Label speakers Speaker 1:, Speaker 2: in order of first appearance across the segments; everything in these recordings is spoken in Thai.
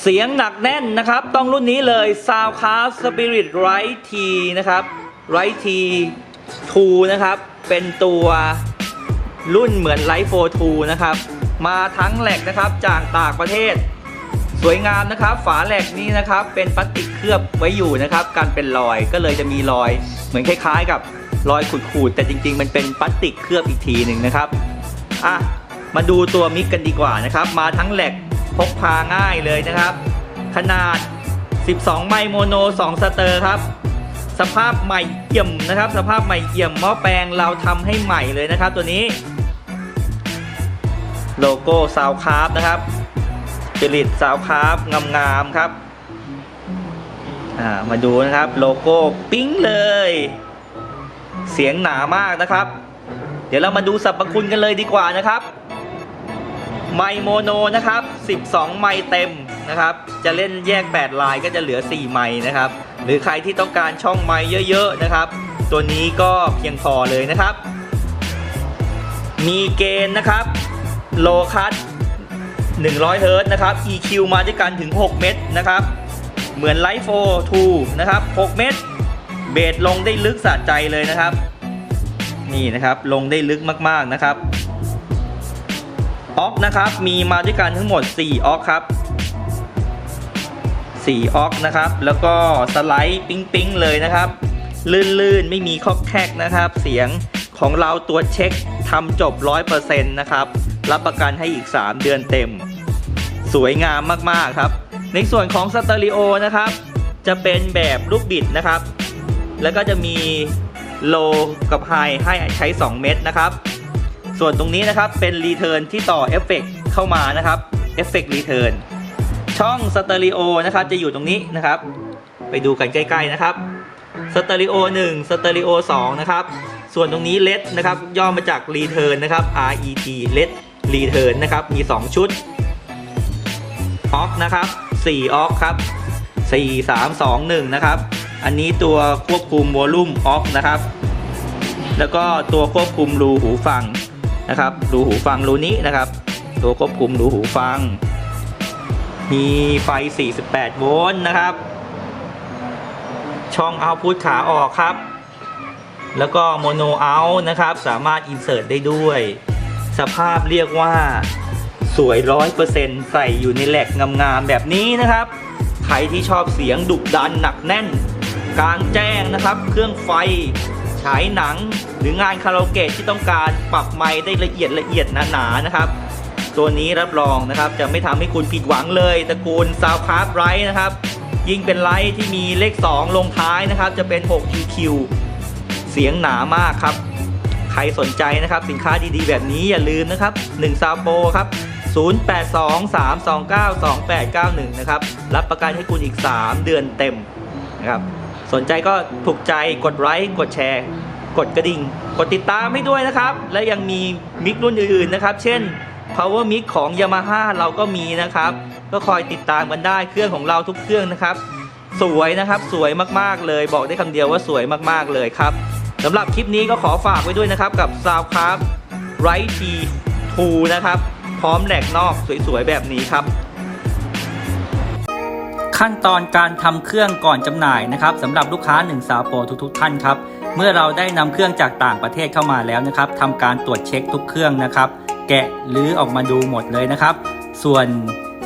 Speaker 1: เสียงหนักแน่นนะครับ ต้องรุ่นนี้เลย Soundcraft Spirit Right T นะครับ Right T 2นะครับ เป็นตัวรุ่นเหมือน Light 4 2นะครับ มาทั้งแหลกนะครับจากต่างประเทศ สวยงามนะครับ ฝาแหลกนี้นะครับ เป็นพลาสติกเคลือบไว้อยู่นะครับกันเป็นรอยก็เลยจะมีรอย เหมือนคล้ายๆ กับรอยขูดๆแต่จริงๆ มันเป็นพลาสติกเคลือบอีกทีหนึ่งนะครับอะมาดูตัวมิกกันดีกว่านะครับ มาทั้งแหลก พกพาง่ายเลยนะครับ ขนาด 12 ไมโมโน 2 สเตอร์ครับ สภาพใหม่เอี่ยมนะครับ สภาพใหม่เอี่ยมหม้อแปลงเราทำให้ใหม่เลยนะครับตัวนี้ โลโก้ซาวคาร์ฟนะครับจริตสาวคราฟงามๆครับมาดูนะครับโลโก้ปิ๊งเลย เสียงหนามากนะครับ เดี๋ยวเรามาดูสรรพคุณกันเลยดีกว่านะครับ ไมโมโนนะครับ 12 ไมเต็มนะครับ จะเล่นแยก 8 ลายก็จะเหลือ 4 ไมนะครับ หรือใครที่ต้องการช่องไมเยอะๆนะครับ ตัวนี้ก็เพียงพอเลยนะครับ มีเกณฑ์นะครับ โลคัต100 เฮิร์ตซ์นะครับ EQ มาด้วยกันถึง 6 เม็ดนะครับ เหมือน Light 4 2นะครับ 6 เม็ดเบสลงได้ลึกสะใจเลยนะครับ นี่นะครับ ลงได้ลึกมากๆนะครับ ออกนะครับ มีมาด้วยกันทั้งหมด 4ออกครับ 4ออกนะครับ แล้วก็สไลด์ปิ๊งๆเลยนะครับ ลื่นๆ ไม่มีคอกแคกนะครับ เสียงของเราตัวจเช็คทำจบ 100%นะครับ รับประกันให้อีก 3 เดือนเต็ม สวยงามมากๆครับ ในส่วนของสเตอริโอนะครับ จะเป็นแบบลูกบิดนะครับ แล้วก็จะมีโลกับไฮให้ใช้ 2 เม็ดนะครับ ส่วนตรงนี้นะครับเป็นรีเทิร์นที่ต่อเอฟเฟกเข้ามานะครับเอฟเฟกรีเทิร์นช่องสเตอริโอนะครับจะอยู่ตรงนี้นะครับ ไปดูกันใกล้ๆนะครับสเตอริโอ1สเตอริโอ2นะครับ ส่วนตรงนี้ LED นะครับ ย่อมาจาก Return นะครับ RET LED Return นะครับ มี 2 ชุดออกนะครับ4ออกครับ 4 3 2 1 นะครับ อันนี้ตัวควบคุมวอลลุ่มออกนะครับ แล้วก็ตัวควบคุมรูหูฟัง นะครับรูหูฟังรูนี้นะครับ ตัวควบคุมรูหูฟัง มีไฟ 48 โวลต์นะครับ ช่องเอาพุทขาออกครับ แล้วก็โมโนเอานะครับ สามารถอินเสิร์ตได้ด้วย สภาพเรียกว่าสวยร้อยเปอร์เซ็นต์ใส่อยู่ในแหลกงามๆแบบนี้นะครับ ใครที่ชอบเสียงดุดันหนักแน่น กลางแจ้งนะครับ เครื่องไฟ ฉายหนัง หรืองานคาราโอเกะที่ต้องการปรับไมค์ได้ละเอียดละเอียดหนาๆนะครับ ตัวนี้รับรองนะครับจะไม่ทำให้คุณผิดหวังเลยตระกูล Soundcraft Right นะครับ ยิ่งเป็นไลท์ที่มีเลข 2 ลงท้ายนะครับ จะเป็น 6 EQ เสียงหนามากครับ ใครสนใจนะครับสินค้าดีๆ แบบนี้อย่าลืมนะครับ1ซาวโปครับ0823292891 นะครับ รับประกันให้คุณอีก 3 เดือนเต็มนะครับ สนใจก็ถูกใจกดไลค์กดแชร์ กดกระดิ่ง กดติดตามให้ด้วยนะครับ และยังมีมิกรุ่นอื่นๆนะครับ เช่น power mic ของ Yamaha เราก็มีนะครับ ก็คอยติดตามกันได้เครื่องของเราทุกเครื่องนะครับ สวยนะครับสวยมากๆเลย บอกได้คำเดียวว่าสวยมากๆเลยครับสำหรับคลิปนี้ก็ขอฝากไว้ด้วยนะครับกับ Soundcraft Right T 2นะครับ พร้อมแหลกนอกสวยๆ แบบนี้ครับ ขั้นตอนการทำเครื่องก่อนจำหน่ายนะครับสำหรับลูกค้า1ซาวโปรทุกๆ ท่านครับเมื่อเราได้นำเครื่องจากต่างประเทศเข้ามาแล้วนะครับทำการตรวจเช็คทุกเครื่องนะครับ แกะหรือออกมาดูหมดเลยนะครับ ส่วน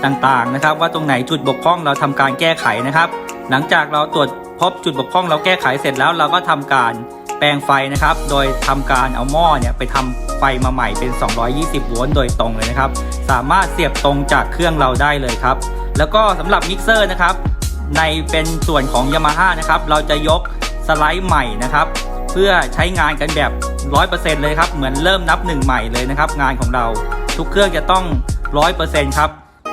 Speaker 1: ต่างๆนะครับ ว่าตรงไหนจุดบกพร่องเราทำการแก้ไขนะครับ หลังจากเราตรวจพบจุดบกพร่องเราแก้ไขเสร็จแล้วเราก็ทำการแปลงไฟนะครับ โดยทำการเอาหม้อเนี่ยไปทำไฟมาใหม่เป็น 220 โวลต์โดยตรงเลยนะครับ สามารถเสียบตรงจากเครื่องเราได้เลยครับ แล้วก็สำหรับมิกเซอร์นะครับในเป็นส่วนของ Yamaha นะครับเราจะยกสไลด์ใหม่นะครับเพื่อใช้งานกันแบบ 100%เลยครับเหมือนเริ่มนับหนึ่งใหม่เลยนะครับงานของเราทุกเครื่องจะต้อง 100%ครับ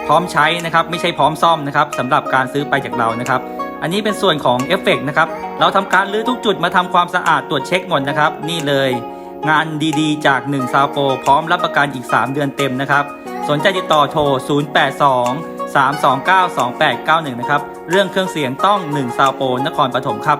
Speaker 1: พร้อมใช้นะครับไม่ใช่พร้อมซ่อมนะครับสำหรับการซื้อไปจากเรานะครับอันนี้เป็นส่วนของเอฟเฟกนะครับเราทำการรื้อทุกจุดมาทำความสะอาดตรวจเช็คหมดนะครับ นี่เลยงานดีๆ จาก1ซาโฟพร้อมรับประกันอีก 3 เดือนเต็มนะครับ สนใจติดต่อโทร 082 329 2891 นะครับ เรื่องเครื่องเสียงต้อง1ซาโปนครปฐมครับ